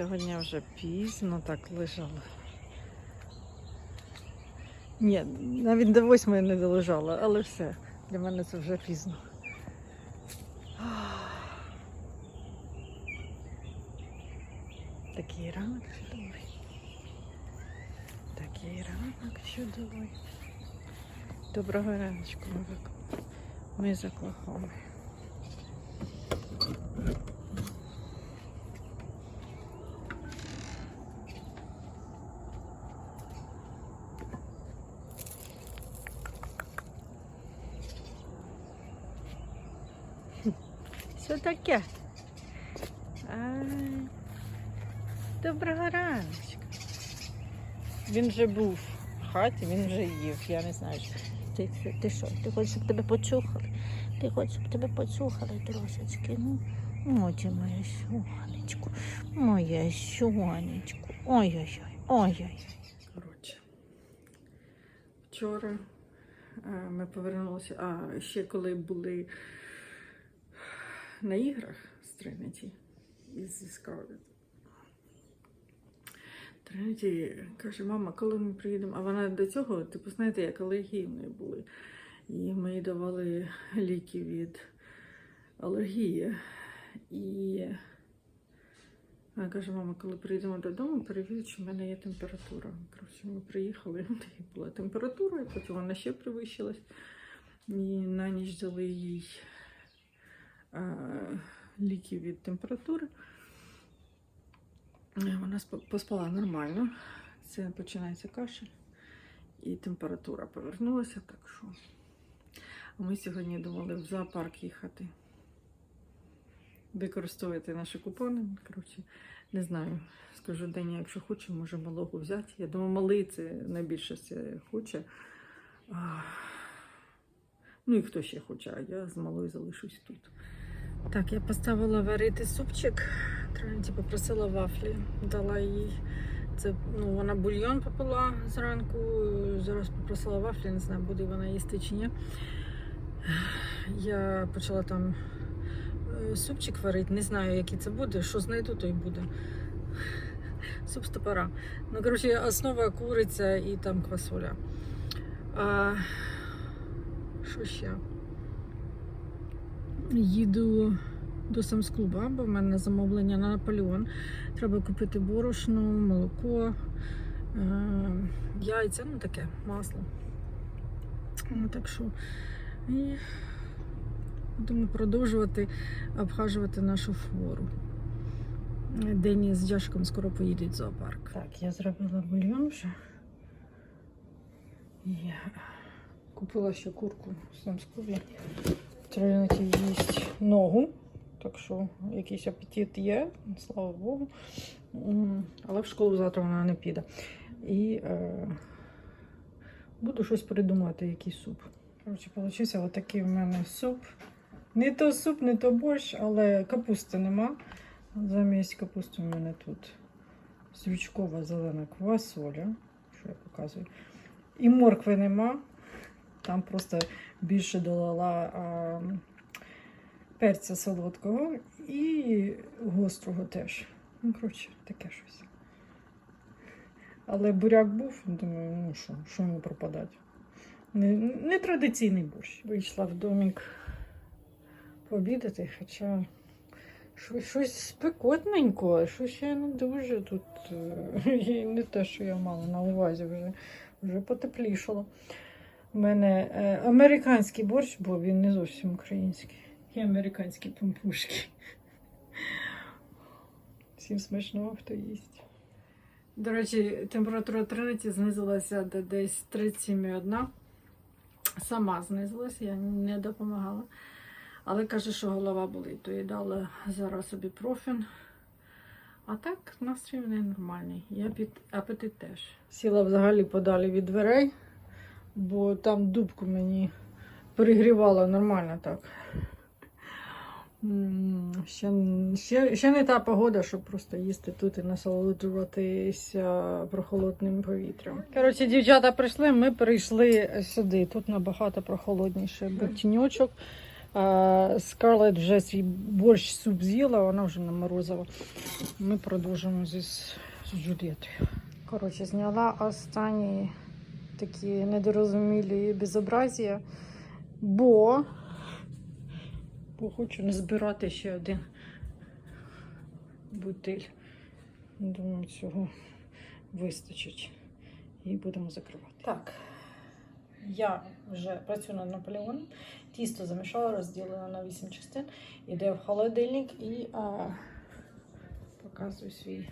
сьогодні вже пізно так лежала. Ні, навіть до восьмої не долежала, але все. Для мене це вже пізно. Такий ранок чудовий. Такий ранок чудовий. Доброго раночку, ми, ми з Оклахоми. Що таке? Ай, доброго раночка. Він вже був в хаті, він вже їв. Я не знаю. що- Ти, ти що? Ти хочеш, щоб тебе почухали? Ти хочеш, щоб тебе почухали трошечки? Ну, ой, моя сонечко, моя сонечко. Ой-ой-ой, ой-ой. Коротше, вчора е, ми повернулися, а ще коли були на іграх з Тринеті із Скарлетт. Тринеті каже, мама, коли ми приїдемо? А вона до цього, типу, знаєте, як алергійною були. І ми їй давали ліки від алергії. І вона каже, мама, коли приїдемо додому, перевірить, що в мене є температура. Коротше, ми приїхали, і була температура, і потім вона ще привищилась. І на ніч дали їй е, ліки від температури. Е, Вона поспала нормально. Це починається кашель. І температура повернулася, так що. А ми сьогодні думали в зоопарк їхати. Використовувати наші купони. Коротше, не знаю. Скажу Дені, якщо хоче, може малого взяти. Я думаю, малий це найбільше це хоче. Ну і хто ще хоче, а я з малою залишусь тут. Так, я поставила варити супчик. Тренті попросила вафлі, дала їй. Це ну, вона бульйон попила зранку. Зараз попросила вафлі, не знаю, буде вона їсти чи ні. Я почала там е, супчик варити, не знаю, який це буде. Що знайду, то й буде. Суп з топора. Ну, коротше, основа куриця і там квасоля. А, що ще? Їду до Самсклуба, бо в мене замовлення на Наполеон. Треба купити борошно, молоко, е, яйця, ну таке, масло. Ну, так що і будемо продовжувати обхажувати нашу флору. Дені з Джашком скоро поїдуть в зоопарк. Так, я зробила бульйон вже. Я купила ще курку в Самсклубі. Тринity їсть ногу, так що якийсь апетит є, слава Богу. Але в школу завтра вона не піде. І е, буду щось придумати, який суп. Коротше, получився отакий в мене суп. Не то суп, не то борщ, але капусти нема. Замість капусти в мене тут свічкова зелена квасоля, що я показую. І моркви нема. Там просто більше додала а, перця солодкого і гострого теж. Ну, коротше, таке щось. Але буряк був, думаю, ну що, що йому пропадати. Не, не традиційний борщ. Вийшла в домик пообідати, хоча щось, щось спекотненько, щось я не дуже тут. е, і не те, що я мала на увазі, вже, вже потеплішало. У мене е, американський борщ, бо він не зовсім український. І американські пампушки. Всім смачного, хто їсть. До речі, температура Тринity знизилася до десь 37,1. Сама знизилася, я не допомагала. Але каже, що голова болить, то їй дала зараз собі профін. А так, настрій в неї нормальний. Апет- апетит теж. Сіла взагалі подалі від дверей бо там дубку мені перегрівало нормально так. Ще, ще, ще не та погода, щоб просто їсти тут і насолоджуватися прохолодним повітрям. Коротше, дівчата прийшли, ми перейшли сюди. Тут набагато прохолодніше. Бо тіньочок, Скарлет вже свій борщ суп з'їла, вона вже наморозила. Ми продовжимо зі з Джульєтою. Коротше, зняла останні такі недорозумілі безобразія, бо, бо хочу не збирати ще один бутиль. Думаю, цього вистачить. І будемо закривати. Так, я вже працюю над Наполеоном. Тісто замішала, розділила на 8 частин. Іде в холодильник і а, показую свій.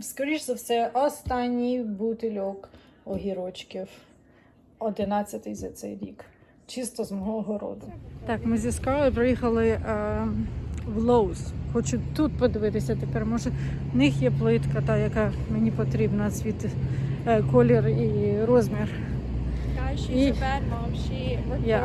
Скоріше за все, останній бутильок огірочків. 11 за цей рік. Чисто з мого городу. Так, ми зі Скали приїхали е, в Лоус. Хочу тут подивитися тепер. Може, в них є плитка, та, яка мені потрібна, цвіт, е, колір і розмір. Yeah,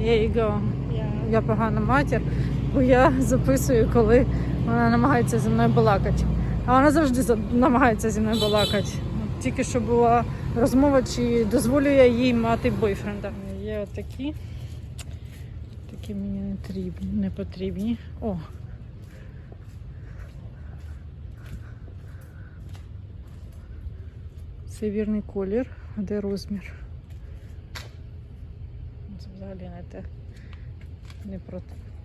yeah. You go. Yeah. Я погана матір, бо я записую, коли вона намагається зі мною балакати. А вона завжди намагається зі мною балакати. Тільки що була розмова, чи дозволю я їй мати бойфренда. Є отакі. Такі мені не потрібні. Не потрібні. О! Це вірний колір, а де розмір? Це взагалі не те. Не про те.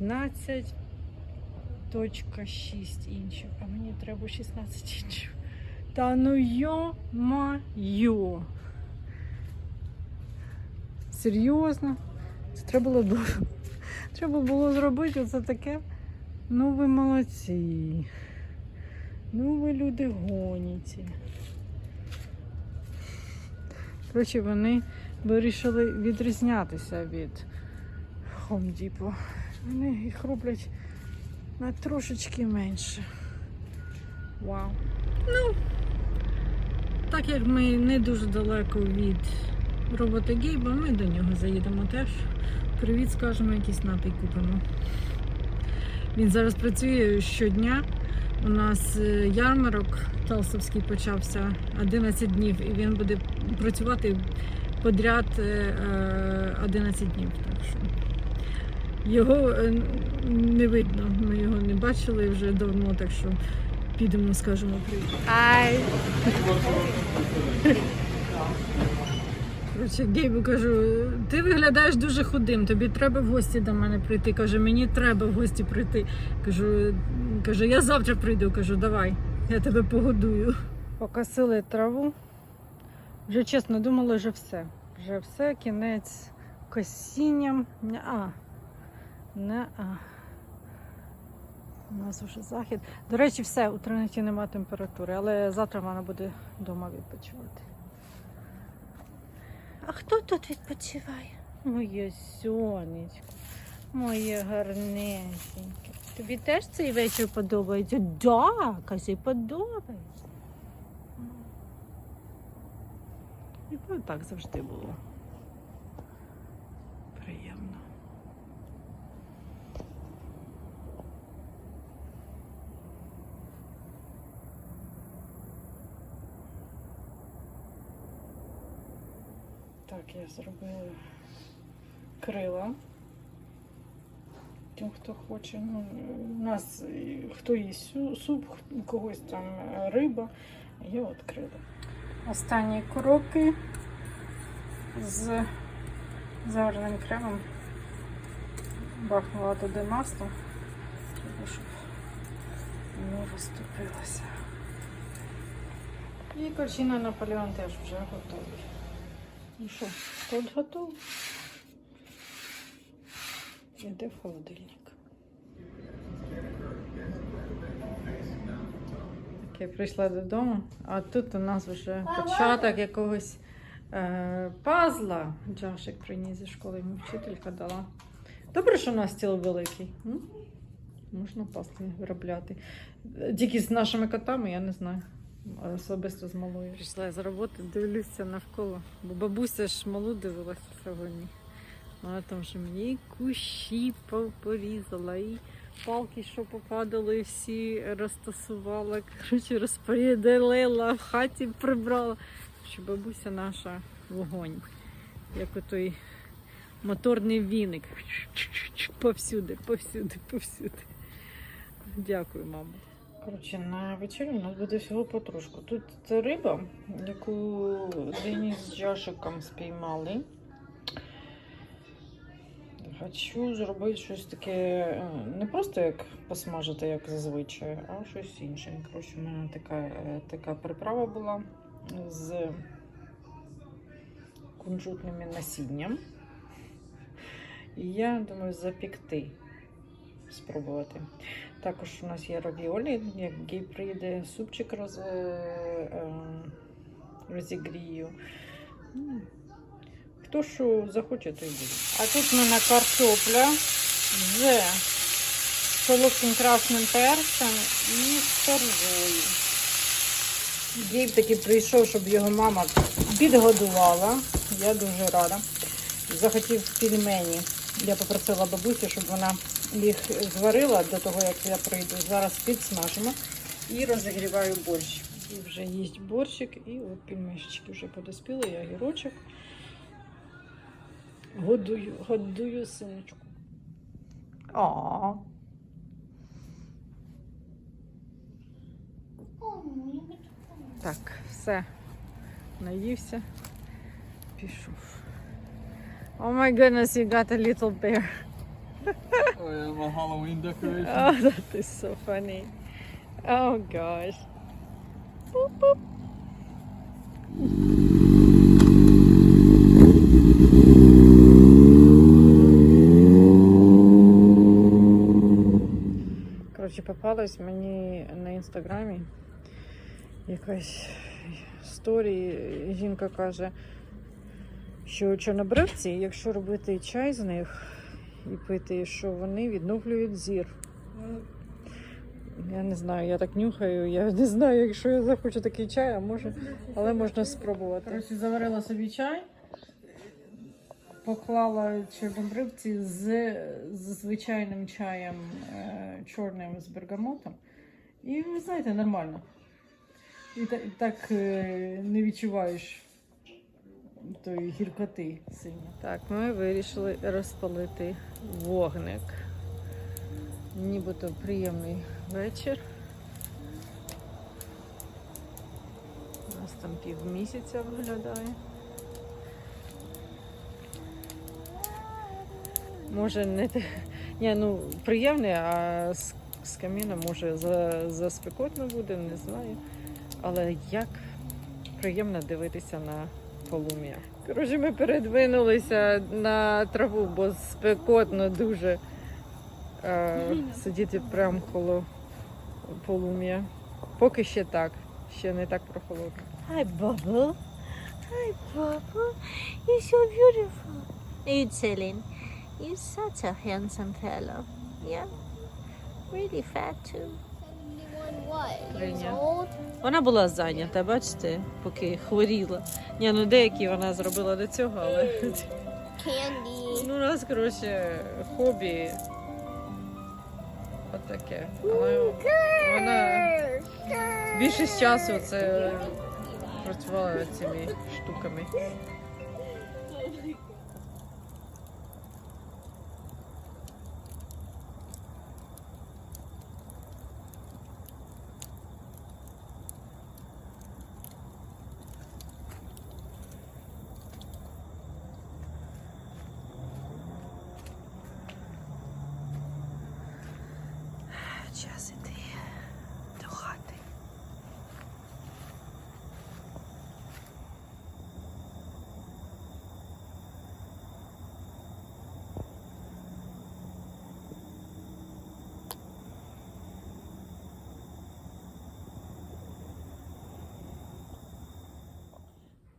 15.6 інчів. а мені треба 16 інчів. Та ну йо-ма-йо. Серйозно? Це треба було. Треба було зробити оце таке. Ну ви молодці. Ну ви люди гоніці. Коротше, вони вирішили відрізнятися від Home Depot. Вони їх роблять на трошечки менше. Вау. Ну, так як ми не дуже далеко від роботи Гейба, ми до нього заїдемо теж. Привіт, скажемо, якийсь напій купимо. Він зараз працює щодня. У нас е, ярмарок Талсовський почався 11 днів, і він буде працювати подряд е, е, 11 днів. Так що його е, не видно. Ми його не бачили вже давно, так що підемо, скажемо привіт. Hi. Коротше, Гейбу кажу, ти виглядаєш дуже худим, тобі треба в гості до мене прийти. Каже, мені треба в гості прийти. Кажу, каже, я завтра прийду. Кажу, давай, я тебе погодую. Покосили траву. Вже чесно, думала, вже все. Вже все, кінець косінням. Не-а. Не-а. У нас вже захід. До речі, все, у Триниті нема температури, але завтра вона буде вдома відпочивати. А хто тут відпочиває? Моє сонечко, моє гарненьке. Тобі теж цей вечір подобається? Да, кажи, подобається. І так завжди було. Приємно. Так, я зробила крила. Тим, хто хоче. Ну, у нас е, хто їсть суп, у когось там е, риба. Я от крила. Останні кроки з заварним кремом. Бахнула туди масло, щоб не розтопилося. І корчина Наполеон теж вже готовий. Ну що, тут готово? Іде в холодильник. Так, я прийшла додому, а тут у нас вже початок якогось е, пазла. Джашик приніс зі школи, йому вчителька дала. Добре, що у нас стіл великий. М? Можна пазли виробляти. Тільки з нашими котами, я не знаю. Особисто з малою. Прийшла з роботи, дивлюся навколо. Бо бабуся ж малу дивилася сьогодні. Вона там вже мені кущі по- порізала, і палки, що попадали, всі розтасувала, коротше, розподілила, в хаті прибрала. Що бабуся наша вогонь. Як отой Моторний віник. Повсюди, повсюди, повсюди. Дякую, мамо. Коротше, на вечерю у нас буде всього потрошку. Тут це риба, яку Дені з Джашиком спіймали. Хочу зробити щось таке, е, не просто як посмажити, як зазвичай, а щось інше. Коротше, у мене така, е, така приправа була з кунжутним насінням. І я думаю, запікти, спробувати. Також у нас є равіолі, як гей прийде, супчик роз, е, е, розігрію. Хто що захоче, то й буде. А тут в мене картопля з солодким красним перцем і фаржою. Гейб таки прийшов, щоб його мама підгодувала. Я дуже рада. Захотів пельмені. Я попросила бабусю, щоб вона їх зварила до того, як я прийду. Зараз підсмажимо і розігріваю борщ. І вже їсть борщик, і от пельмешечки вже подоспіли, я гірочок. Годую, годую синочку. А. Так, все. Наївся. Пішов. Oh my goodness, you got a little bear. Oh yeah, my Halloween decoration. Oh, that is so funny. Oh gosh. Boop, boop. Коротше, попалась мені на інстаграмі якась сторі. Жінка каже, що чорнобривці, якщо робити чай з них і пити, що вони відновлюють зір. Я не знаю, я так нюхаю, я не знаю, якщо я захочу такий чай, а може, але можна спробувати. Коротше, заварила собі чай, поклала чорнобривці з, з звичайним чаєм е, чорним з бергамотом. І ви знаєте, нормально. І так, так е, не відчуваєш тої гіркоти сильно. Так, ми вирішили розпалити вогник. Нібито приємний вечір. У нас там пів місяця виглядає. Може не. Ні, ну приємний, а з, з каміном може за, за спекотно буде, не знаю. Але як приємно дивитися на полум'я. Коротше, ми передвинулися на траву, бо спекотно дуже е, сидіти прямо коло полум'я. Поки ще так, ще не так прохолодно. Hi, Bubble. Hi, Bubble. You're so beautiful. You, Celine. You're such a handsome fellow. Yeah. Really fat too. Old? Вона була зайнята, бачите, поки хворіла. Ні, ну деякі вона зробила до цього, але Candy. ну у нас, коротше, хобі. Отаке. Але вона більшість часу це працювала цими штуками.